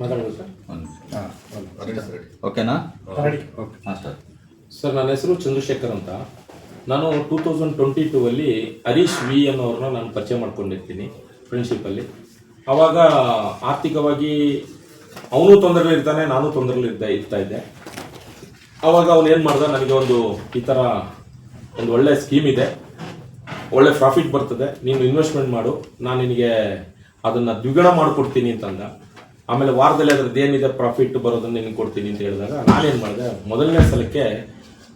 ಮಾತಾಡೋದು ಸರ್. ಓಕೆನಾ? ಹಾಂ ಸರ್. ಸರ್ ನನ್ನ ಹೆಸರು ಚಂದ್ರಶೇಖರ್ ಅಂತ. ನಾನು ಟೂ ತೌಸಂಡ್ ಟ್ವೆಂಟಿ ಟೂ ಅಲ್ಲಿ ಹರೀಶ್ ವಿ ಅನ್ನೋರ್ನ ನಾನು ಪರಿಚಯ ಮಾಡ್ಕೊಂಡಿರ್ತೀನಿ ಫ್ರೆಂಡ್ಶಿಪ್ಪಲ್ಲಿ ಆವಾಗ ಆರ್ಥಿಕವಾಗಿ ಅವನು ತೊಂದರೆಲಿ ಇರ್ತಾನೆ ನಾನು ತೊಂದರೆಲಿ ಇದ್ದ ಇರ್ತಾ ಇದ್ದೆ. ಆವಾಗ ಅವನು ಏನು ಮಾಡ್ದ? ನನಗೆ ಒಂದು ಈ ಥರ ಒಂದು ಒಳ್ಳೆ ಸ್ಕೀಮ್ ಇದೆ. ಒಳ್ಳೆ ಪ್ರಾಫಿಟ್ ಬರ್ತದೆ. ನೀನು ಇನ್ವೆಸ್ಟ್ಮೆಂಟ್ ಮಾಡು. ನಾನು ನಿನಗೆ ಅದನ್ನು ದ್ವಿಗುಣ ಮಾಡಿಕೊಡ್ತೀನಿ ಅಂತಂದ. ಆಮೇಲೆ ವಾರದಲ್ಲಿ ಅದ್ರದ್ದು ಏನಿದೆ ಪ್ರಾಫಿಟ್ ಬರೋದನ್ನ ನಿನಗೆ ಕೊಡ್ತೀನಿ ಅಂತ ಹೇಳಿದಾಗ ನಾನೇನು ಮಾಡಿದೆ? ಮೊದಲನೇ ಸಲಕ್ಕೆ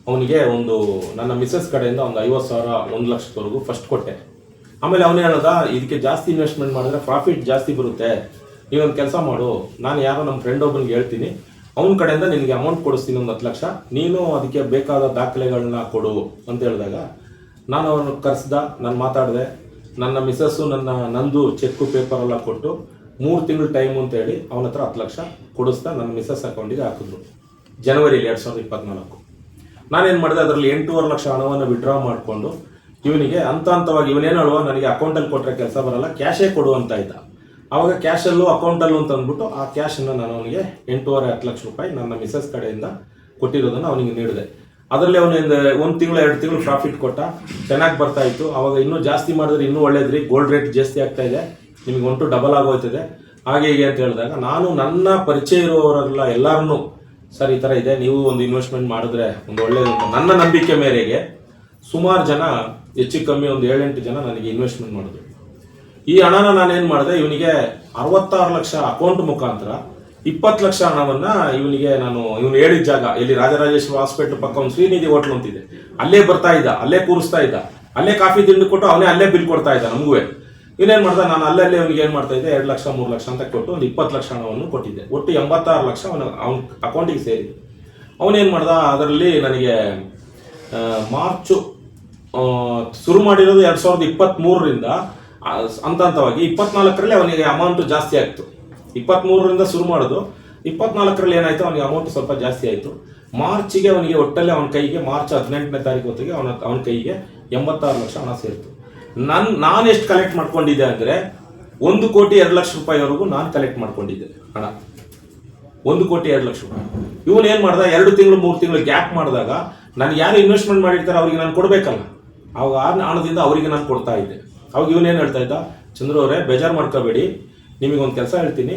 ಅವನಿಗೆ ಒಂದು ನನ್ನ ಮಿಸ್ಸಸ್ ಕಡೆಯಿಂದ ಒಂದು ಐವತ್ತು ಸಾವಿರ, ಒಂದು ಲಕ್ಷದವರೆಗೂ ಫಸ್ಟ್ ಕೊಟ್ಟೆ. ಆಮೇಲೆ ಅವನೇ ಹೇಳ್ದ, ಇದಕ್ಕೆ ಜಾಸ್ತಿ ಇನ್ವೆಸ್ಟ್ಮೆಂಟ್ ಮಾಡಿದ್ರೆ ಪ್ರಾಫಿಟ್ ಜಾಸ್ತಿ ಬರುತ್ತೆ. ನೀವೊಂದು ಕೆಲಸ ಮಾಡು. ನಾನು ಯಾರೋ ನಮ್ಮ ಫ್ರೆಂಡ್ ಒಬ್ಬನಿಗೆ ಹೇಳ್ತೀನಿ. ಅವನ ಕಡೆಯಿಂದ ನಿನಗೆ ಅಮೌಂಟ್ ಕೊಡಿಸ್ತೀನಿ ಒಂದು ಹತ್ತು ಲಕ್ಷ. ನೀನು ಅದಕ್ಕೆ ಬೇಕಾದ ದಾಖಲೆಗಳನ್ನ ಕೊಡು. ಅಂತ ಹೇಳಿದಾಗ ನಾನು ಅವನು ಕರೆಸ್ದ, ನಾನು ಮಾತಾಡಿದೆ. ನನ್ನ ಮಿಸ್ಸಸ್ಸು ನನ್ನ ನಂದು ಚೆಕ್ಕು ಪೇಪರ್ ಎಲ್ಲ ಕೊಟ್ಟು ಮೂರು ತಿಂಗಳು ಟೈಮ್ ಅಂತ ಹೇಳಿ ಅವನ ಹತ್ರ ಹತ್ತು ಲಕ್ಷ ಕೊಡಿಸ್ತಾ ನನ್ನ ಮಿಸಸ್ ಅಕೌಂಟಿಗೆ ಹಾಕಿದ್ರು. ಜನವರಿಲಿ ಎರಡು ಸಾವಿರದ ಇಪ್ಪತ್ನಾಲ್ಕು. ನಾನೇನು ಮಾಡಿದೆ, ಅದರಲ್ಲಿ ಎಂಟೂವರೆ ಲಕ್ಷ ಹಣವನ್ನು ವಿಡ್ರಾ ಮಾಡಿಕೊಂಡು ಇವನಿಗೆ ಹಂತ ಹಂತವಾಗಿ ಇವನೇನು ಹೇಳುವ, ನನಗೆ ಅಕೌಂಟಲ್ಲಿ ಕೊಟ್ಟರೆ ಕೆಲಸ ಬರಲ್ಲ ಕ್ಯಾಶೇ ಕೊಡು ಅಂತ ಇದ್ದ. ಆವಾಗ ಕ್ಯಾಶಲ್ಲೂ ಅಕೌಂಟಲ್ಲೂ ಅಂತ ಅಂದ್ಬಿಟ್ಟು ಆ ಕ್ಯಾಶನ್ನು ನಾನು ಅವನಿಗೆ ಎಂಟೂವರೆ ಹತ್ತು ಲಕ್ಷ ರೂಪಾಯಿ ನನ್ನ ಮಿಸಸ್ ಕಡೆಯಿಂದ ಕೊಟ್ಟಿರೋದನ್ನು ಅವನಿಗೆ ನೀಡಿದೆ. ಅದರಲ್ಲಿ ಅವನಿಂದ ಒಂದು ತಿಂಗಳು, ಎರಡು ತಿಂಗಳು ಪ್ರಾಫಿಟ್ ಕೊಟ್ಟ. ಚೆನ್ನಾಗಿ ಬರ್ತಾ ಇತ್ತು. ಅವಾಗ ಇನ್ನೂ ಜಾಸ್ತಿ ಮಾಡಿದ್ರೆ ಇನ್ನೂ ಒಳ್ಳೇದ್ರಿ ಗೋಲ್ಡ್ ರೇಟ್ ಜಾಸ್ತಿ ಆಗ್ತಾ ಇದೆ. ನಿಮಗೆ ಒಂಟು ಡಬಲ್ ಆಗೋಯ್ತದೆ. ಹಾಗೆ ಹೀಗೆ ಅಂತ ಹೇಳಿದಾಗ ನಾನು ನನ್ನ ಪರಿಚಯ ಇರುವವರೆಲ್ಲ ಎಲ್ಲರನ್ನೂ, ಸರ್, ಈ ಥರ ಇದೆ, ನೀವು ಒಂದು ಇನ್ವೆಸ್ಟ್ಮೆಂಟ್ ಮಾಡಿದ್ರೆ ಒಂದು ಒಳ್ಳೆಯದು ನನ್ನ ನಂಬಿಕೆ ಮೇರೆಗೆ ಸುಮಾರು ಜನ, ಹೆಚ್ಚು ಕಮ್ಮಿ ಒಂದು ಏಳೆಂಟು ಜನ ನನಗೆ ಇನ್ವೆಸ್ಟ್ಮೆಂಟ್ ಮಾಡಿದ್ರು. ಈ ಹಣನ ನಾನೇನು ಮಾಡಿದೆ, ಇವನಿಗೆ ಅರವತ್ತಾರು ಲಕ್ಷ ಅಕೌಂಟ್ ಮುಖಾಂತರ ಇಪ್ಪತ್ತು ಲಕ್ಷ ಹಣವನ್ನ ಇವನಿಗೆ ನಾನು, ಇವನು ಹೇಳಿದ ಜಾಗ, ಇಲ್ಲಿ ರಾಜರಾಜೇಶ್ವರ ಹಾಸ್ಪಿಟಲ್ ಪಕ್ಕ ಒಂದು ಶ್ರೀನಿಧಿ ಹೋಟ್ಲ್ ಅಂತಿದೆ. ಅಲ್ಲೇ ಬರ್ತಾ ಇದ್ದ, ಅಲ್ಲೇ ಕೂರಿಸ್ತಾ ಇದ್ದ. ಅಲ್ಲೇ ಕಾಫಿ ತಿಂಡಿ ಕೊಟ್ಟು ಅವನೇ ಅಲ್ಲೇ ಬಿಲ್ ಕೊಡ್ತಾ ಇದ್ದ ನಮಗೂ ಇವನೇನ್ ಮಾಡ್ದ, ನಾನು ಅಲ್ಲಲ್ಲಿ ಅವ್ನಿಗೆ ಏನು ಮಾಡ್ತಾ ಇದ್ದೆ, ಎರಡು ಲಕ್ಷ, ಮೂರು ಲಕ್ಷ ಅಂತ ಕೊಟ್ಟು ಒಂದು ಇಪ್ಪತ್ತು ಲಕ್ಷ ಹಣವನ್ನು ಕೊಟ್ಟಿದ್ದೆ. ಒಟ್ಟು ಎಂಬತ್ತಾರು ಲಕ್ಷ ಅವನ ಅವ್ನ ಅಕೌಂಟಿಗೆ ಸೇರಿದೆ. ಅವನೇನ್ ಮಾಡ್ದ, ಅದರಲ್ಲಿ ನನಗೆ ಮಾರ್ಚು ಶುರು ಮಾಡಿರೋದು ಎರಡು ಸಾವಿರದ ಇಪ್ಪತ್ತ್ಮೂರರಿಂದ ಹಂತ ಹಂತವಾಗಿ ಇಪ್ಪತ್ನಾಲ್ಕರಲ್ಲಿ ಅವನಿಗೆ ಅಮೌಂಟ್ ಜಾಸ್ತಿ ಆಯ್ತು ಇಪ್ಪತ್ತ್ಮೂರರಿಂದ ಶುರು ಮಾಡೋದು. ಇಪ್ಪತ್ನಾಲ್ಕರಲ್ಲಿ ಏನಾಯ್ತು, ಅವನಿಗೆ ಅಮೌಂಟ್ ಸ್ವಲ್ಪ ಜಾಸ್ತಿ ಆಯಿತು. ಮಾರ್ಚಿಗೆ ಅವನಿಗೆ ಒಟ್ಟಲ್ಲಿ ಅವನ ಕೈಗೆ, ಮಾರ್ಚ್ ಹದಿನೆಂಟನೇ ತಾರೀಕು ಹೊತ್ತಿಗೆ ಅವನ ಅವನ ಕೈಗೆ ಎಂಬತ್ತಾರು ಲಕ್ಷ ಹಣ ಸೇರಿತು. ನನ್, ನಾನು ಎಷ್ಟು ಕಲೆಕ್ಟ್ ಮಾಡ್ಕೊಂಡಿದ್ದೆ ಅಂದರೆ ಒಂದು ಕೋಟಿ ಎರಡು ಲಕ್ಷ ರೂಪಾಯಿವರೆಗೂ ನಾನು ಕಲೆಕ್ಟ್ ಮಾಡ್ಕೊಂಡಿದ್ದೆ ಹಣ ಒಂದು ಕೋಟಿ ಎರಡು ಲಕ್ಷ ರೂಪಾಯಿ. ಇವನು ಏನು ಮಾಡ್ದ? ಎರಡು ತಿಂಗಳು, ಮೂರು ತಿಂಗಳು ಗ್ಯಾಪ್ ಮಾಡಿದಾಗ ನಾನು ಯಾರು ಇನ್ವೆಸ್ಟ್ಮೆಂಟ್ ಮಾಡಿರ್ತಾರೆ ಅವ್ರಿಗೆ ನಾನು ಕೊಡಬೇಕಲ್ಲ. ಅವಾಗ ಆ ಹಣದಿಂದ ಅವರಿಗೆ ನಾನು ಕೊಡ್ತಾ ಇದ್ದೆ. ಅವಾಗ ಇವನೇನು ಹೇಳ್ತಾ ಇದ್ದ? ಚಂದ್ರು ಅವರೇ, ಬೇಜಾರು ಮಾಡ್ಕೋಬೇಡಿ. ನಿಮಗೆ ಒಂದು ಕೆಲಸ ಹೇಳ್ತೀನಿ.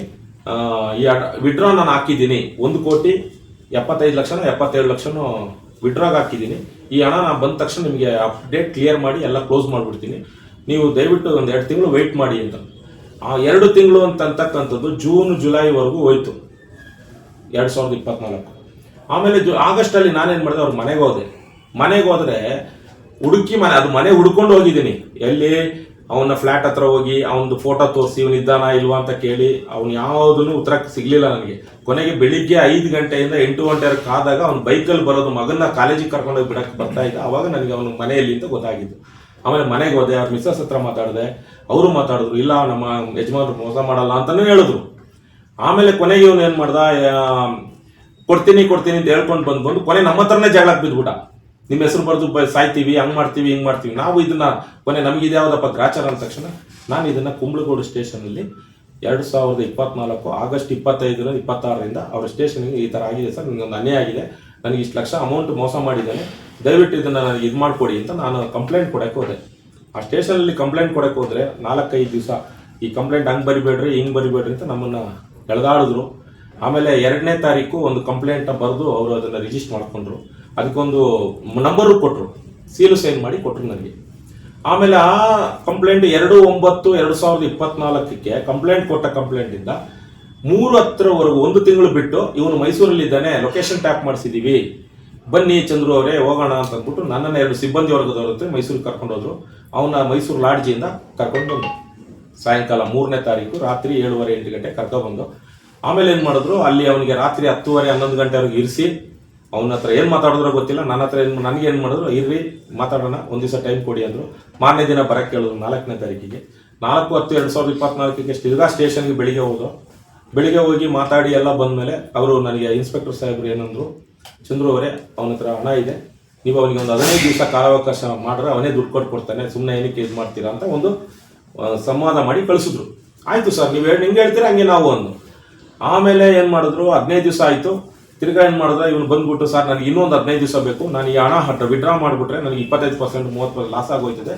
ಈ ವಿಡ್ರಾ ನಾನು ಹಾಕಿದ್ದೀನಿ. ಒಂದು ಕೋಟಿ ಎಪ್ಪತ್ತೈದು ಲಕ್ಷನೋ, ಎಪ್ಪತ್ತೇಳು ಲಕ್ಷನೋ ವಿಡ್ರಾಗ್ ಹಾಕಿದ್ದೀನಿ ಈ ಹಣ ನಾನು ಬಂದ ತಕ್ಷಣ ನಿಮಗೆ ಅಪ್ಡೇಟ್ ಕ್ಲಿಯರ್ ಮಾಡಿ ಎಲ್ಲ ಕ್ಲೋಸ್ ಮಾಡಿಬಿಡ್ತೀನಿ. ನೀವು ದಯವಿಟ್ಟು ಒಂದು ಎರಡು ತಿಂಗಳು ವೆಯ್ಟ್ ಮಾಡಿ ಅಂತ. ಆ ಎರಡು ತಿಂಗಳು ಅಂತ ಅಂತಕ್ಕಂಥದ್ದು ಜೂನ್ ಜುಲೈವರೆಗೂ ಹೋಯ್ತು. ಎರಡು ಸಾವಿರದ ಇಪ್ಪತ್ನಾಲ್ಕು. ಆಮೇಲೆ ಜು ಆಗಸ್ಟಲ್ಲಿ ನಾನೇನು ಮಾಡಿದೆ, ಅವ್ರ ಮನೆಗೆ ಹೋದೆ. ಮನೆಗೆ ಹೋದರೆ ಹುಡುಕಿ ಮನೆ, ಅದು ಮನೆ ಹುಡ್ಕೊಂಡು ಹೋಗಿದ್ದೀನಿ ಎಲ್ಲಿ? ಅವನ ಫ್ಲ್ಯಾಟ್ ಹತ್ರ ಹೋಗಿ ಅವನದು ಫೋಟೋ ತೋರಿಸಿ, ಇವನು ಇದ್ದಾನಾ, ಇಲ್ವಾ ಅಂತ ಕೇಳಿ ಅವ್ನು ಯಾವುದೂ ಉತ್ತರ ಸಿಗ್ಲಿಲ್ಲ ನನಗೆ. ಕೊನೆಗೆ ಬೆಳಿಗ್ಗೆ ಐದು ಗಂಟೆಯಿಂದ ಎಂಟು ಗಂಟೆವರೆಗೆ ಕಾದಾಗ ಅವ್ನು ಬೈಕಲ್ಲಿ ಬರೋದು ಮಗನ ಕಾಲೇಜಿಗೆ ಕರ್ಕೊಂಡೋಗಿ ಬಿಡಕ್ಕೆ ಬರ್ತಾ ಇದ್ದ. ಅವಾಗ ನನಗೆ ಅವನು ಮನೆಯಲ್ಲಿ ಅಂತ ಗೊತ್ತಾಗಿದ್ದು. ಆಮೇಲೆ ಮನೆಗೆ ಹೋದೆ, ಅವ್ರ ಮಿಸ್ಸಸ್ ಹತ್ರ ಮಾತಾಡಿದೆ. ಅವರು ಮಾತಾಡಿದ್ರು, ಇಲ್ಲ, ನಮ್ಮ ಯಜಮಾನ್ರು ಮೋಸ ಮಾಡಲ್ಲ ಅಂತಲೂ ಹೇಳಿದ್ರು. ಆಮೇಲೆ ಕೊನೆಗೆ ಇವನು ಏನು ಮಾಡ್ದ ಕೊಡ್ತೀನಿ ಕೊಡ್ತೀನಿ ಅಂತ ಹೇಳ್ಕೊಂಡು ಬಂದು ಬಂದು ಕೊನೆ ನಮ್ಮ ಹತ್ರನೇ ಜಗಳಕ್ಕೆ ಬಿದ್ಬಿಟ್ಟ ನಿಮ್ಮ ಹೆಸರು ಬರೆದು ಸಾಯ್ತೀವಿ, ಹಂಗ್ ಮಾಡ್ತೀವಿ, ಹಿಂಗೆ ಮಾಡ್ತೀವಿ. ನಾವು ಇದನ್ನ ಕೊನೆ ನಮ್ಗೆ ಇದ್ಯಾವುದಪ್ಪ ಗ್ರಾಚಾರ ಅಂದ ತಕ್ಷಣ ನಾನು ಇದನ್ನ ಕುಂಬಳಗೋಡು ಸ್ಟೇಷನಲ್ಲಿ ಎರಡು ಸಾವಿರದ ಇಪ್ಪತ್ನಾಲ್ಕು ಆಗಸ್ಟ್ ಇಪ್ಪತ್ತೈದರ ಇಪ್ಪತ್ತಾರರಿಂದ ಅವರ ಸ್ಟೇಷನ್ಗೆ ಈ ಥರ ಆಗಿದೆ ಸರ್ ನಿಮ್ಗೊಂದು ಅನ್ಯಾಯ ಆಗಿದೆ. ನನಗೆ ಇಷ್ಟು ಲಕ್ಷ ಅಮೌಂಟ್ ಮೋಸ ಮಾಡಿದ್ದಾನೆ. ದಯವಿಟ್ಟು ಇದನ್ನ ನನಗೆ ಇದು ಮಾಡಿಕೊಡಿ ಅಂತ ನಾನು ಕಂಪ್ಲೇಂಟ್ ಕೊಡಕ್ಕೆ ಹೋದೆ. ಆ ಸ್ಟೇಷನಲ್ಲಿ ಕಂಪ್ಲೇಂಟ್ ಕೊಡಕ್ಕೆ ಹೋದ್ರೆ ನಾಲ್ಕೈದು ದಿವಸ ಈ ಕಂಪ್ಲೇಂಟ್ ಹಂಗೆ ಬರಿಬೇಡ್ರಿ, ಹಿಂಗೆ ಬರಿಬೇಡ್ರಿ ಅಂತ ನಮ್ಮನ್ನ ಎಳೆದಾಡಿದ್ರು. ಆಮೇಲೆ ಎರಡನೇ ತಾರೀಕು ಒಂದು ಕಂಪ್ಲೇಂಟ್ ಬರೆದು ಅವರು ಅದನ್ನು ರಿಜಿಸ್ಟರ್ ಮಾಡ್ಕೊಂಡ್ರು. ಅದಕ್ಕೊಂದು ನಂಬರು ಕೊಟ್ಟರು ಸೀಲು ಸೈನ್ ಮಾಡಿ ಕೊಟ್ಟರು ನನಗೆ. ಆಮೇಲೆ ಆ ಕಂಪ್ಲೇಂಟ್ ಎರಡು ಒಂಬತ್ತು ಎರಡು ಸಾವಿರದ ಇಪ್ಪತ್ನಾಲ್ಕಕ್ಕೆ ಕಂಪ್ಲೇಂಟ್ ಕೊಟ್ಟ ಕಂಪ್ಲೇಂಟಿಂದ ಮೂರು ಹತ್ತರವರೆಗೂ ಒಂದು ತಿಂಗಳು ಬಿಟ್ಟು ಇವನು ಮೈಸೂರಲ್ಲಿದ್ದಾನೆ ಲೊಕೇಶನ್ ಟ್ಯಾಪ್ ಮಾಡಿಸಿದ್ದೀವಿ ಬನ್ನಿ ಚಂದ್ರು ಅವರೇ, ಹೋಗೋಣ ಅಂತ ಅಂದ್ಬಿಟ್ಟು ನನ್ನನ್ನು ಎರಡು ಸಿಬ್ಬಂದಿ ವರ್ಗದವ್ರ ಹತ್ರ ಮೈಸೂರಿಗೆ ಕರ್ಕೊಂಡು ಹೋದ್ರು. ಅವನ ಮೈಸೂರು ಲಾಡ್ಜಿಯಿಂದ ಕರ್ಕೊಂಡು ಬಂದು ಸಾಯಂಕಾಲ ಮೂರನೇ ತಾರೀಕು ರಾತ್ರಿ ಏಳುವರೆ ಎಂಟು ಗಂಟೆ ಕರ್ಕೊಬಂದು ಆಮೇಲೆ ಏನು ಮಾಡಿದ್ರು? ಅಲ್ಲಿ ಅವನಿಗೆ ರಾತ್ರಿ ಹತ್ತುವರೆ ಹನ್ನೊಂದು ಗಂಟೆವರೆಗೆ ಇರಿಸಿ ಅವನ ಹತ್ರ ಏನು ಮಾತಾಡಿದ್ರೋ ಗೊತ್ತಿಲ್ಲ. ನನ್ನ ಹತ್ರ ಏನು ನನಗೆ ಏನು ಮಾಡಿದ್ರು, ಇರ್ರಿ, ಮಾತಾಡೋಣ, ಒಂದು ದಿವಸ ಟೈಮ್ ಕೊಡಿ ಅಂದರು. ಮಾರನೇ ದಿನ ಬರಕ್ಕೆ ಕೇಳಿದ್ರು ನಾಲ್ಕನೇ ತಾರೀಕಿಗೆ. ನಾಲ್ಕು, ಹತ್ತು, ಎರಡು ಸಾವಿರದ ಇಪ್ಪತ್ನಾಲ್ಕಕ್ಕೆ ತಿರ್ಗಾ ಸ್ಟೇಷನ್ಗೆ ಬೆಳಿಗ್ಗೆ ಹೋದ್ರು. ಬೆಳಿಗ್ಗೆ ಹೋಗಿ ಮಾತಾಡಿ ಎಲ್ಲ ಬಂದಮೇಲೆ ಅವರು ನನಗೆ ಇನ್ಸ್ಪೆಕ್ಟರ್ ಸಾಹೇಬ್ರು ಏನಂದ್ರು, ಚಂದ್ರು ಅವರೇ, ಅವನ ಹತ್ರ ಹಣ ಇದೆ. ನೀವು ಅವನಿಗೆ ಒಂದು ಹದಿನೈದು ದಿವಸ ಕಾಲಾವಕಾಶ ಮಾಡ್ರೆ ಅವನೇ ದುಡ್ಡು ಕೊಟ್ಟು ಕೊಡ್ತಾನೆ. ಸುಮ್ಮನೆ ಏನಕ್ಕೆ ಇದು ಮಾಡ್ತೀರಾ? ಅಂತ ಒಂದು ಸಂವಾದ ಮಾಡಿ ಕಳಿಸಿದ್ರು. ಆಯ್ತು ಸರ್, ನೀವು ಹೇಳಿ ನಿಮ್ಗೆ ಹೇಳ್ತೀರಾ, ಹಂಗೆ ನಾವು ಒಂದು ಆಮೇಲೆ ಏನು ಮಾಡಿದ್ರು, ಹದಿನೈದು ದಿವಸ ಆಯಿತು. ತಿರ್ಗಾ ಏನು ಮಾಡಿದ್ರೆ ಇವನು ಬಂದ್ಬಿಟ್ಟು, ಸರ್, ನನಗೆ ಇನ್ನೊಂದು ಹದಿನೈದು ದಿವಸ ಬೇಕು. ನಾನು ಈ ಹಣ ಹಟ್ಟ ವಿಡ್ರಾ ಮಾಡಿಬಿಟ್ರೆ ನನಗೆ ಇಪ್ಪತ್ತೈದು ಪರ್ಸೆಂಟ್ ಮೂವತ್ತು ಪರ್ಸೆಂಟ್ ಲಾಸ್ ಆಗೋಯ್ತದೆ.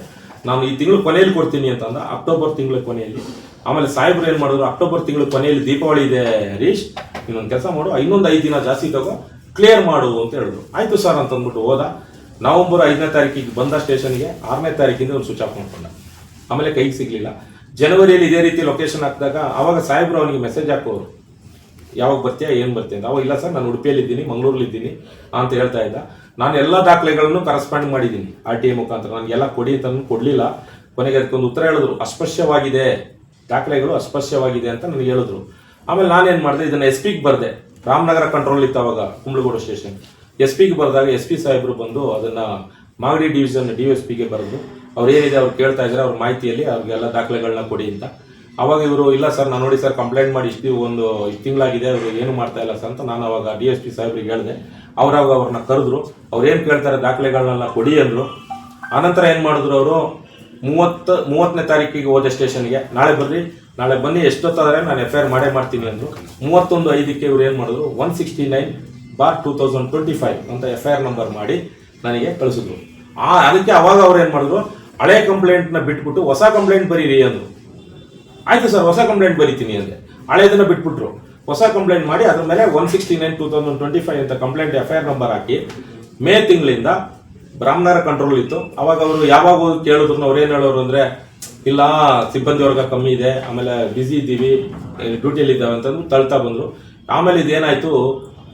ನಾನು ಈ ತಿಂಗಳು ಕೊನೆಯಲ್ಲಿ ಕೊಡ್ತೀನಿ ಅಂತಂದ, ಅಕ್ಟೋಬರ್ ತಿಂಗಳ ಕೊನೆಯಲ್ಲಿ ಆಮೇಲೆ ಸಾಹೇಬ್ರು ಏನು ಮಾಡಿದ್ರು, ಅಕ್ಟೋಬರ್ ತಿಂಗಳ ಕೊನೆಯಲ್ಲಿ ದೀಪಾವಳಿ ಇದೆ ಹರೀಶ್, ಇನ್ನೊಂದು ಕೆಲಸ ಮಾಡು, ಇನ್ನೊಂದು ಐದು ದಿನ ಜಾಸ್ತಿ ತಗೋ ಕ್ಲಿಯರ್ ಮಾಡು ಅಂತ ಹೇಳಿದ್ರು. ಆಯ್ತು ಸರ್ ಅಂತ ಅಂದ್ಬಿಟ್ಟು ಹೋದ. ನವೆಂಬರ್ ಐದನೇ ತಾರೀಕಿಗೆ ಬಂದ ಸ್ಟೇಷನ್ಗೆ ಆರನೇ ತಾರೀಕಿಂದ ಒಂದು ಸ್ವಿಚ್ ಆಫ್ ಮಾಡ್ಕೊಂಡ. ಆಮೇಲೆ ಕೈಗೆ ಸಿಗ್ಲಿಲ್ಲ. ಜನವರಿಯಲ್ಲಿ ಇದೇ ರೀತಿ ಲೊಕೇಶನ್ ಹಾಕಿದಾಗ, ಅವಾಗ ಸಾಹೇಬ್ರು ಅವನಿಗೆ ಮೆಸೇಜ್ ಹಾಕೋರು. ಯಾವಾಗ ಬರ್ತೀಯಾ, ಏನು ಬರ್ತೀಯ ಅಂತ. ಅವಾಗ ಇಲ್ಲ ಸರ್, ನಾನು ಉಡುಪಿಯಲ್ಲಿ ಇದ್ದೀನಿ, ಮಂಗಳೂರಲ್ಲಿ ಇದ್ದೀನಿ ಅಂತ ಹೇಳ್ತಾ ಇದ್ದ. ನಾನು ಎಲ್ಲ ದಾಖಲೆಗಳನ್ನು ಕರೆಸ್ಪಾಂಡ್ ಮಾಡಿದ್ದೀನಿ ಆರ್ ಟಿ ಐ ಮುಖಾಂತರ. ನನಗೆಲ್ಲ ಕೊಡಿ ಅಂತ ಕೊಡಲಿಲ್ಲ. ಕೊನೆಗೆ ಅದಕ್ಕೊಂದು ಉತ್ತರ ಹೇಳಿದ್ರು, ಅಸ್ಪಶ್ಯವಾಗಿದೆ. ದಾಖಲೆಗಳು ಅಸ್ಪಶ್ಯವಾಗಿದೆ ಅಂತ ನನಗೆ ಹೇಳಿದ್ರು. ಆಮೇಲೆ ನಾನೇನು ಮಾಡಿದೆ, ಇದನ್ನ ಎಸ್ ಪಿಗೆ ಬರೆದೆ. ರಾಮನಗರ ಕಂಟ್ರೋಲ್ ಇತ್ತು ಅವಾಗ, ಕುಂಬ್ಳಗೂಡು ಸ್ಟೇಷನ್ ಎಸ್ ಪಿಗೆ ಬರೆದಾಗ ಎಸ್ ಪಿ ಸಾಹೇಬರು ಬಂದು ಅದನ್ನ ಮಾಗಡಿ ಡಿವಿಷನ್ ಡಿ ಎಸ್ ಪಿಗೆ ಬರೆದು ಅವ್ರು ಏನಿದೆ ಅವ್ರು ಕೇಳ್ತಾ ಇದ್ದಾರೆ ಅವ್ರ ಮಾಹಿತಿಯಲ್ಲಿ ಅವ್ರಿಗೆಲ್ಲ ದಾಖಲೆಗಳನ್ನ ಕೊಡಿ ಅಂತ. ಅವಾಗ ಇವರು, ಇಲ್ಲ ಸರ್, ನಾನು ನೋಡಿ ಸರ್ ಕಂಪ್ಲೇಂಟ್ ಮಾಡಿ ಇಷ್ಟು ಒಂದು ಇಷ್ಟು ತಿಂಗಳಾಗಿದೆ ಅವರು ಏನು ಮಾಡ್ತಾ ಇಲ್ಲ ಸರ್ ಅಂತ ನಾನು ಅವಾಗ ಡಿ ಎಸ್ ಪಿ ಸಾಹೇಬ್ರಿಗೆ ಹೇಳಿದೆ. ಅವರಾಗ ಅವ್ರನ್ನ ಕರೆದ್ರು. ಅವ್ರು ಏನು ಕೇಳ್ತಾರೆ ದಾಖಲೆಗಳನ್ನೆಲ್ಲ ಕೊಡಿ ಅಂದರು. ಆನಂತರ ಏನು ಮಾಡಿದ್ರು ಅವರು, ಮೂವತ್ತು, ಮೂವತ್ತನೇ ತಾರೀಕಿಗೆ ಹೋದ ಸ್ಟೇಷನ್ಗೆ, ನಾಳೆ ಬರ್ರಿ, ನಾಳೆ ಬನ್ನಿ, ಎಷ್ಟೊತ್ತಾದರೆ ನಾನು ಎಫ್ ಐ ಆರ್ ಮಾಡೇ ಮಾಡ್ತೀನಿ ಅಂದರು. ಮೂವತ್ತೊಂದು ಐದಕ್ಕೆ ಇವ್ರು ಏನು ಮಾಡಿದ್ರು, one sixty nine bar two thousand twenty five ಅಂತ ಎಫ್ ಐ ಆರ್ ನಂಬರ್ ಮಾಡಿ ನನಗೆ ಕಳಿಸಿದ್ರು. ಆ, ಅದಕ್ಕೆ ಅವಾಗ ಅವ್ರು ಏನು ಮಾಡಿದ್ರು, ಹಳೆ ಕಂಪ್ಲೇಂಟ್ನ ಬಿಟ್ಬಿಟ್ಟು ಹೊಸ ಕಂಪ್ಲೇಂಟ್ ಬರೀರಿ ಅಂದರು. ಆಯ್ತು ಸರ್, ಹೊಸ ಕಂಪ್ಲೇಂಟ್ ಬರೀತೀನಿ ಅಂದೆ. ಹಳೆಯದನ್ನ ಬಿಟ್ಬಿಟ್ರು. ಹೊಸ ಕಂಪ್ಲೇಂಟ್ ಮಾಡಿ ಅದ್ರ ಮೇಲೆ one sixty nine two thousand twenty five ಅಂತ ಕಂಪ್ಲೇಂಟ್ ಎಫ್ ಆರ್ ನಂಬರ್ ಹಾಕಿ, ಮೇ ತಿಂಗಳಿಂದ ಬ್ರಾಹ್ಮಣರ ಕಂಟ್ರೋಲ್ ಇತ್ತು. ಅವಾಗ ಅವರು ಯಾವಾಗ ಕೇಳಿದ್ರು, ಅವ್ರು ಏನು ಹೇಳೋರು ಅಂದ್ರೆ, ಇಲ್ಲ, ಸಿಬ್ಬಂದಿ ವರ್ಗ ಕಮ್ಮಿ ಇದೆ, ಆಮೇಲೆ ಬ್ಯುಸಿ ಇದ್ದೀವಿ ಡ್ಯೂಟಿಯಲ್ಲಿ ಇದ್ದಾವೆ ಅಂತಂದು ತಳ್ತಾ ಬಂದ್ರು. ಆಮೇಲೆ ಇದೇನಾಯ್ತು,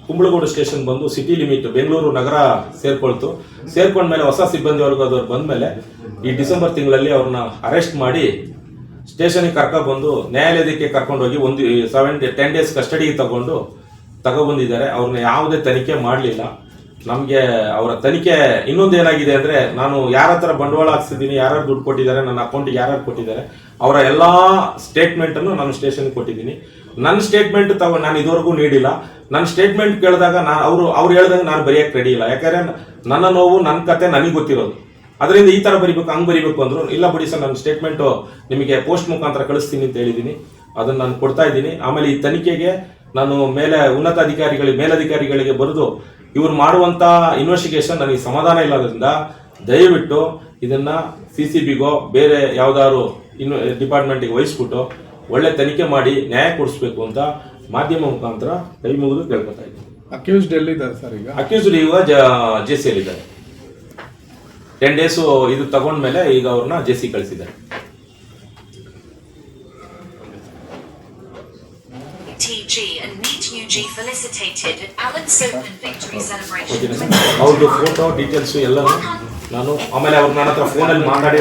ಕುಂಬಳಗೋಡು ಸ್ಟೇಷನ್ ಬಂದು ಸಿಟಿ ಲಿಮಿಟ್ ಬೆಂಗಳೂರು ನಗರ ಸೇರ್ಕೊಳ್ತು. ಸೇರ್ಕೊಂಡ್ಮೇಲೆ ಹೊಸ ಸಿಬ್ಬಂದಿ ವರ್ಗದವ್ರು ಬಂದ್ಮೇಲೆ ಈ ಡಿಸೆಂಬರ್ ತಿಂಗಳಲ್ಲಿ ಅವ್ರನ್ನ ಅರೆಸ್ಟ್ ಮಾಡಿ ಸ್ಟೇಷನ್ಗೆ ಕರ್ಕೊಂಡು ಬಂದು ನ್ಯಾಯಾಲಯಕ್ಕೆ ಕರ್ಕೊಂಡು ಹೋಗಿ ಒಂದು ಸೆವೆನ್ ಟೆನ್ ಡೇಸ್ ಕಸ್ಟಡಿಗೆ ತಗೊಂಡು ತಗೊಬಂದಿದ್ದಾರೆ. ಅವ್ರನ್ನ ಯಾವುದೇ ತನಿಖೆ ಮಾಡಲಿಲ್ಲ. ನಮಗೆ ಅವರ ತನಿಖೆ ಇನ್ನೊಂದು ಏನಾಗಿದೆ ಅಂದರೆ, ನಾನು ಯಾರ ಹತ್ರ ಬಂಡವಾಳ ಹಾಕ್ಸಿದ್ದೀನಿ, ಯಾರ್ಯಾರು ದುಡ್ಡು ಕೊಟ್ಟಿದ್ದಾರೆ, ನನ್ನ ಅಕೌಂಟಿಗೆ ಯಾರ್ಯಾರು ಕೊಟ್ಟಿದ್ದಾರೆ, ಅವರ ಎಲ್ಲ ಸ್ಟೇಟ್ಮೆಂಟನ್ನು ನಾನು ಸ್ಟೇಷನ್ಗೆ ಕೊಟ್ಟಿದ್ದೀನಿ. ನನ್ನ ಸ್ಟೇಟ್ಮೆಂಟ್ ತಗೋ ನಾನು ಇದುವರೆಗೂ ನೀಡಿಲ್ಲ. ನನ್ನ ಸ್ಟೇಟ್ಮೆಂಟ್ ಕೇಳಿದಾಗ ನಾನು ಅವರು ಅವ್ರು ಹೇಳ್ದಂಗೆ ನಾನು ಬರೆಯಕ್ಕೆ ರೆಡಿ ಇಲ್ಲ. ಯಾಕಂದರೆ ನನ್ನ ನೋವು, ನನ್ನ ಕತೆ ನನಗೆ ಗೊತ್ತಿರೋದು. ಅದರಿಂದ ಈ ತರ ಬರಿಬೇಕು ಹಂಗ್ ಬರಿಬೇಕು ಅಂದ್ರು ಇಲ್ಲ ಬಿಡಿ ಸರ್ ನನ್ನ ಸ್ಟೇಟ್ಮೆಂಟ್ ನಿಮಗೆ ಪೋಸ್ಟ್ ಮುಖಾಂತರ ಕಳಿಸ್ತೀನಿ ಅಂತ ಹೇಳಿದ್ದೀನಿ ಅದನ್ನ ನಾನು ಕೊಡ್ತಾ ಇದ್ದೀನಿ. ಆಮೇಲೆ ಈ ತನಿಖೆಗೆ ನಾನು ಮೇಲೆ ಉನ್ನತ ಅಧಿಕಾರಿಗಳಿಗೆ ಮೇಲಧಿಕಾರಿಗಳಿಗೆ ಬರೆದು ಇವ್ರು ಮಾಡುವಂತ ಇನ್ವೆಸ್ಟಿಗೇಷನ್ ನನಗೆ ಸಮಾಧಾನ ಇಲ್ಲದ್ರಿಂದ ದಯವಿಟ್ಟು ಇದನ್ನ ಸಿ ಸಿ ಬಿಗೋ ಬೇರೆ ಯಾವ್ದಾದ್ರು ಇನ್ನು ಡಿಪಾರ್ಟ್ಮೆಂಟಿಗೆ ವಹಿಸ್ಬಿಟ್ಟು ಒಳ್ಳೆ ತನಿಖೆ ಮಾಡಿ ನ್ಯಾಯ ಕೊಡಿಸ್ಬೇಕು ಅಂತ ಮಾಧ್ಯಮ ಮುಖಾಂತರ ಕೈ ಮುಗಿದು ಕೇಳ್ಕೊತಾ ಇದ್ದೀನಿ. ಅಕ್ಯೂಸ್ಡ್ ಎಲ್ಲಿದ್ದಾರೆ ಸರ್ ಈಗ? ಅಕ್ಯೂಸ್ಡ್ ಈಗ ಜೆ ಸಿ ಇದ್ದಾರೆ. ಟೆನ್ ಡೇಸು ಇದು ತಗೊಂಡ್ಮೇಲೆ ಈಗ ಅವ್ರನ್ನ ಜೆ ಸಿ ಕಳಿಸಿದ್ದಾರೆ. ಕೊಟ್ಟಿದ್ದೀನಿ ಅವ್ರದ್ದು ಫೋಟೋ ಡೀಟೇಲ್ಸ್ ಎಲ್ಲನೂ ನಾನು ಆಮೇಲೆ ಅವ್ರು ನನ್ನ ಹತ್ರ ಫೋನಲ್ಲಿ ಮಾತಾಡಿ